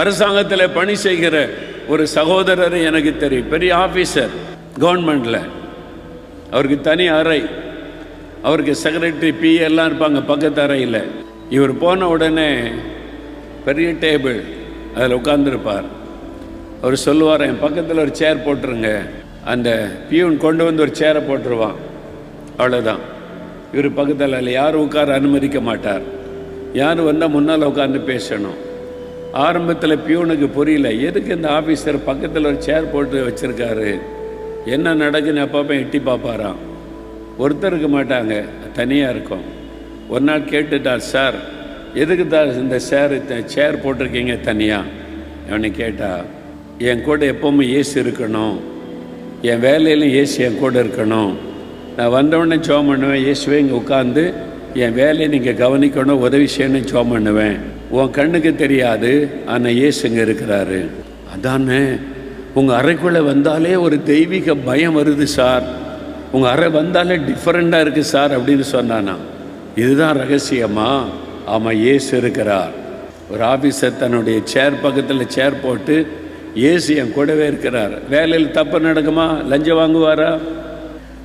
அரசாங்கத்தில் பணி செய்கிற ஒரு சகோதரர் எனக்கு தெரியும். பெரிய ஆஃபீஸர் கவர்மெண்டில் அவருக்கு தனி அறை. அவருக்கு செக்ரட்டரி பி எல்லாம் இருப்பாங்க பக்கத்து அறையில். இவர் போன உடனே பெரிய டேபிள் அதில் உட்காந்துருப்பார் அவர் சொல்லுவார் என் பக்கத்தில் ஒரு சேர் போட்டுருங்க. அந்த பியூன் கொண்டு வந்து ஒரு சேரை போட்டுருவான். அவ்வளோதான் இவர் பக்கத்தில் இல்லை யாரும் உட்கார அனுமதிக்க மாட்டார். யார் வந்தால் முன்னால் உட்காந்து பேசணும். ஆரம்பத்தில் பியூனுக்கு புரியல. எதுக்கு இந்த ஆஃபீஸர் பக்கத்தில் ஒரு சேர் போட்டு வச்சுருக்காரு? என்ன நடக்குன்னு அப்பப்போ எட்டி பார்ப்பாராம். ஒருத்தர் இருக்க மாட்டாங்க. தனியாக இருக்கும். ஒரு நாள் கேட்டுட்டார் சார் எதுக்கு தான் இந்த சேர் சேர் போட்டிருக்கீங்க தனியாக அவனை கேட்டா என் கூட எப்போவுமே ஏசி இருக்கணும். என் வேலையிலும் ஏசி என் கூட இருக்கணும். நான் வந்தவுடனே ஜோம் பண்ணுவேன். இயேசுவே இங்கே உட்காந்து என் வேலையை நீங்கள் கவனிக்கணும் உதவி செய்யணும் ஜோம் பண்ணுவேன். உன் கண்ணுக்கு தெரியாது ஆனால் இயேசு இங்கே இருக்கிறாரு. அதானே உங்கள் அறைக்குள்ளே வந்தாலே ஒரு தெய்வீக பயம் வருது சார். உங்கள் அறை வந்தாலே டிஃப்ரெண்ட்டாக இருக்குது சார் அப்படின்னு சொன்னானா. இதுதான் ரகசியமா? ஆமாம் ஏசு இருக்கிறார். ஒரு ஆஃபீஸர் தன்னுடைய சேர் பக்கத்தில் சேர் போட்டு ஏசு என் கூடவே இருக்கிறார். வேலையில் தப்பு நடக்குமா? லஞ்சம் வாங்குவாரா?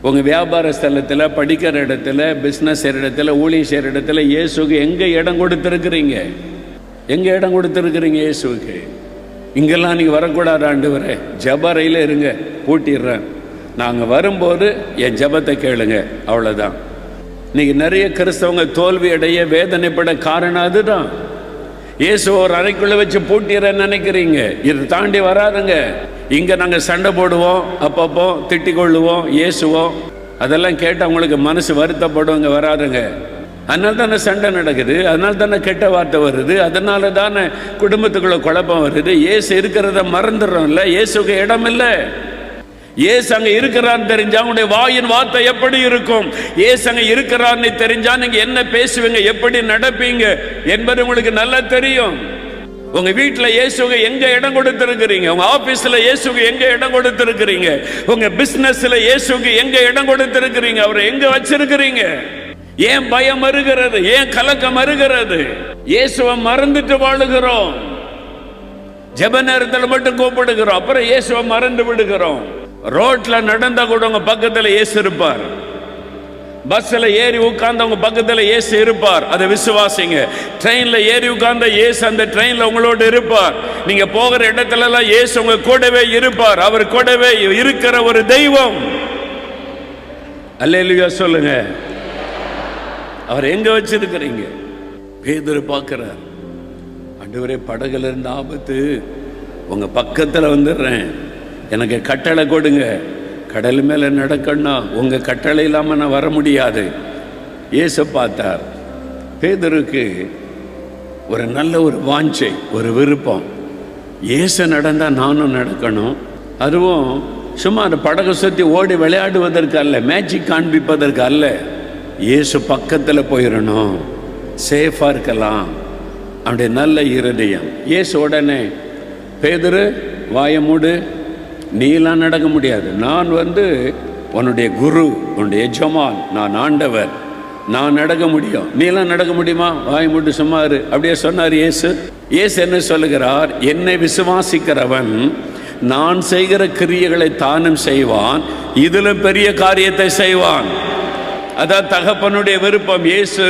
உங்கள் வியாபார ஸ்தலத்தில் படிக்கிற இடத்துல பிஸ்னஸ் செய்கிற இடத்துல ஊழியம் செய்கிற இடத்துல இயேசுக்கு எங்கே இடம் கொடுத்துருக்குறீங்க? எங்கே இடம் கொடுத்துருக்குறீங்க இயேசுக்கு இங்கெல்லாம் நீங்கள் வரக்கூடாது ஆண்டு வர ஜபறையில் இருங்க பூட்டிடுறேன். நாங்கள் வரும்போது என் ஜபத்தை கேளுங்க அவ்வளோதான் இன்றைக்கி நிறைய கிறிஸ்தவங்க தோல்வி அடைய வேதனைப்பட காரணம் அதுதான். இயேசு ஒரு அறைக்குள்ளே வச்சு பூட்டிடுறேன்னு நினைக்கிறீங்க. இது தாண்டி வராதுங்க. இங்கே நாங்கள் சண்டை போடுவோம் அப்பப்போ திட்டிக் கொள்ளுவோம் இயேசுவோம். அதெல்லாம் கேட்டு அவங்களுக்கு மனசு வருத்தப்படும் இங்கே வராதுங்க. அதனால தானே சண்டை நடக்குது அதனால தானே கெட்ட வார்த்தை வருது அதனால தானே குடும்பத்துக்குள்ள குழப்பம் வருது. ஏசு இருக்கிறத மறந்துடுறோம்ல இயேசுக்கு இடம் இல்லை ஏசு அங்க இருக்கிறான்னு தெரிஞ்சா உங்களுடைய வாயின் வார்த்தை எப்படி இருக்கும்? ஏசு அங்க இருக்கிறான்னு தெரிஞ்சா நீங்க என்ன பேசுவீங்க எப்படி நடப்பீங்க என்பது உங்களுக்கு நல்லா தெரியும். உங்க வீட்டில் இயேசுக்கு எங்க இடம் கொடுத்திருக்கிறீங்க? உங்க ஆபீஸ்ல இயேசுக்கு எங்க இடம் கொடுத்திருக்கிறீங்க? உங்க பிசினஸ்ல இயேசுக்கு எங்க இடம் கொடுத்திருக்கிறீங்க? அவரை எங்க வச்சிருக்கிறீங்க? ஏன் பயம் வருகிறது ஏன் கலக்கம் வருகிறது இயேசுவை மறந்துட்டு வாழுகிறோம். ஜெப நேரத்தில் மட்டும் கூப்பிடுகிறோம். அப்புறம் இயேசுவை மறந்து விடுகிறோம். ரோட்ல நடந்தா கூட உங்க பக்கத்துல இயேசு இருப்பார். பஸ்ல ஏறி உட்கார்ந்தவங்க பக்கத்துல இயேசு இருப்பார். அதை விசுவாசிங்க. ட்ரெயின்ல ஏறி உட்கார்ந்த இயேசு அந்த ட்ரெயின்ல உங்களோட இருப்பார். நீங்க போகிற இடத்துல எல்லாம் இயேசு உங்க கூடவே இருப்பார். அவர் கூடவே இருக்கிற ஒரு தெய்வம். அல்ல சொல்லுங்க. அவர் எங்க வச்சிருக்கிறீங்க? பேதர் பார்க்கிறார். அடுவரே படகுல இருந்த ஆபத்து. உங்க பக்கத்துல வந்துடுறேன். எனக்கு கட்டளை கொடுங்க. கடல் மேல நடக்கணும் உங்க கட்டளை இல்லாம நான் வர முடியாது. ஏச பார்த்தார். பேதருக்கு ஒரு நல்ல ஒரு வாஞ்சை ஒரு விருப்பம். ஏச நடந்தா நானும் நடக்கணும். அதுவும் சும்மா அந்த படகை சுற்றி ஓடி விளையாடுவதற்கு அல்ல மேஜிக் காண்பிப்பதற்கு அல்ல. இயேசு பக்கத்தில் போயிடணும் சேஃபாக இருக்கலாம். அப்படி நல்ல இருதயம். இயேசு உடனே பேதுரு வாய மூடு. நீலாம் நடக்க முடியாது. நான் வந்து உன்னுடைய குரு உன்னுடைய எஜமான். நான் ஆண்டவர். நான் நடக்க முடியும். நீலாம் நடக்க முடியுமா? வாய் மூட்டு சும்மாரு அப்படியே சொன்னார் இயேசு. இயேசு என்ன சொல்லுகிறார்? என்னை விசுவாசிக்கிறவன் நான் செய்கிற கிரியைகளை தானும் செய்வான். இதிலும் பெரிய காரியத்தை செய்வான். அதான் தகப்பனுடைய விருப்பம். இயேசு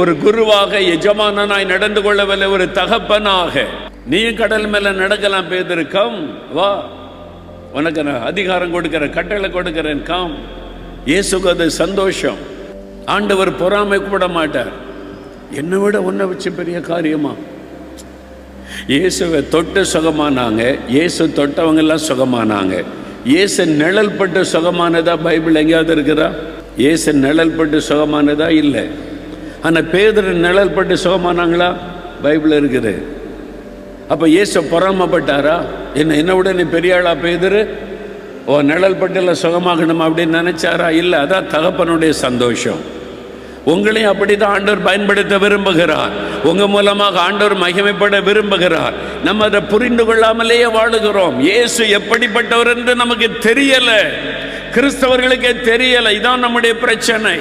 ஒரு குருவாக எஜமானனாய் நடந்து கொள்ளவில்லை ஒரு தகப்பனாக. நீயும் கடல் மேல நடக்கலாம் பேதிருக்கம் வா. உனக்கு நான் அதிகாரம் கொடுக்கிறேன் கட்டளை கொடுக்கிறேன் காம் இயேசுக்கு அது சந்தோஷம். ஆண்டவர் பொறாமை கூட மாட்டார். என்னை விட உன்னை வச்சு பெரிய காரியமா? இயேசுவை தொட்டு சுகமானாங்க. இயேசு தொட்டவங்க எல்லாம் சுகமானாங்க. இயேசு நிழல் பட்டு சுகமானதா பைபிள் எங்கேயாவது இருக்குதா? இயேசு நிழல் பட்டு சுகமானதா? இல்லை. ஆனால் பேதர் நிழல் பட்டு சுகமானாங்களா? பைபிள் இருக்குது. அப்போ இயேசு பொறாமப்பட்டாரா? என்ன என்ன உடனே நீ பெரிய ஆளா ஓ நிழல் பட்டில் சுகமாகணும் அப்படின்னு நினச்சாரா? இல்லை அதான் தகப்பனுடைய சந்தோஷம். உங்களையும் அப்படி தான் ஆண்டவர் பயன்படுத்த விரும்புகிறார். உங்கள் மூலமாக ஆண்டவர் மகிமைப்பட விரும்புகிறார். நம்ம அதை புரிந்து கொள்ளாமலேயே வாழுகிறோம். இயேசு எப்படிப்பட்டவர் என்று நமக்கு தெரியலை. கிறிஸ்தவர்களுக்கே தெரியலை. இதான் நம்முடைய பிரச்சனை.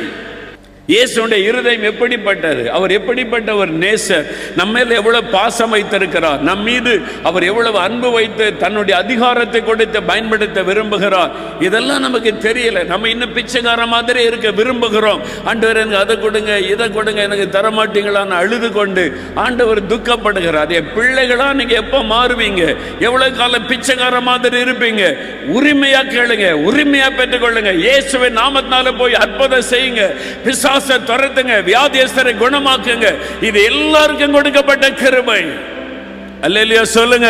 இயேசுடைய இருதயம் எப்படிப்பட்டது? அவர் எப்படிப்பட்ட ஒரு நேசர்? நம்ம மேல எவ்வளவு பாசம் வைத்திருக்கிறார்? நம் மீது அவர் எவ்வளவு அன்பு வைத்து தன்னுடைய அதிகாரத்தை கொடுத்து பயன்படுத்த விரும்புகிறார்? இதெல்லாம் நமக்கு தெரியல. நம்ம இன்னும் பிச்சைக்கார மாதிரி இருக்க விரும்புகிறோம். ஆண்டவர் எனக்கு அதை கொடுங்க இதை கொடுங்க எனக்கு தரமாட்டீங்களான்னு அழுது கொண்டு ஆண்டவர் துக்கப்படுகிறார். என் பிள்ளைகளா நீங்க எப்போ மாறுவீங்க? எவ்வளவு காலம் பிச்சைக்கார மாதிரி இருப்பீங்க? உரிமையா கேளுங்க உரிமையா பெற்றுக்கொள்ளுங்க. இயேசுவை நாமத்தினால போய் அற்புதம் செய்யுங்க. பிசா பிசாசை துரத்துங்க வியாதியஸ்தரை குணமாக்குங்க. இது எல்லாருக்கும் கொடுக்கப்பட்ட கிருபை. அல்லையா சொல்லுங்க.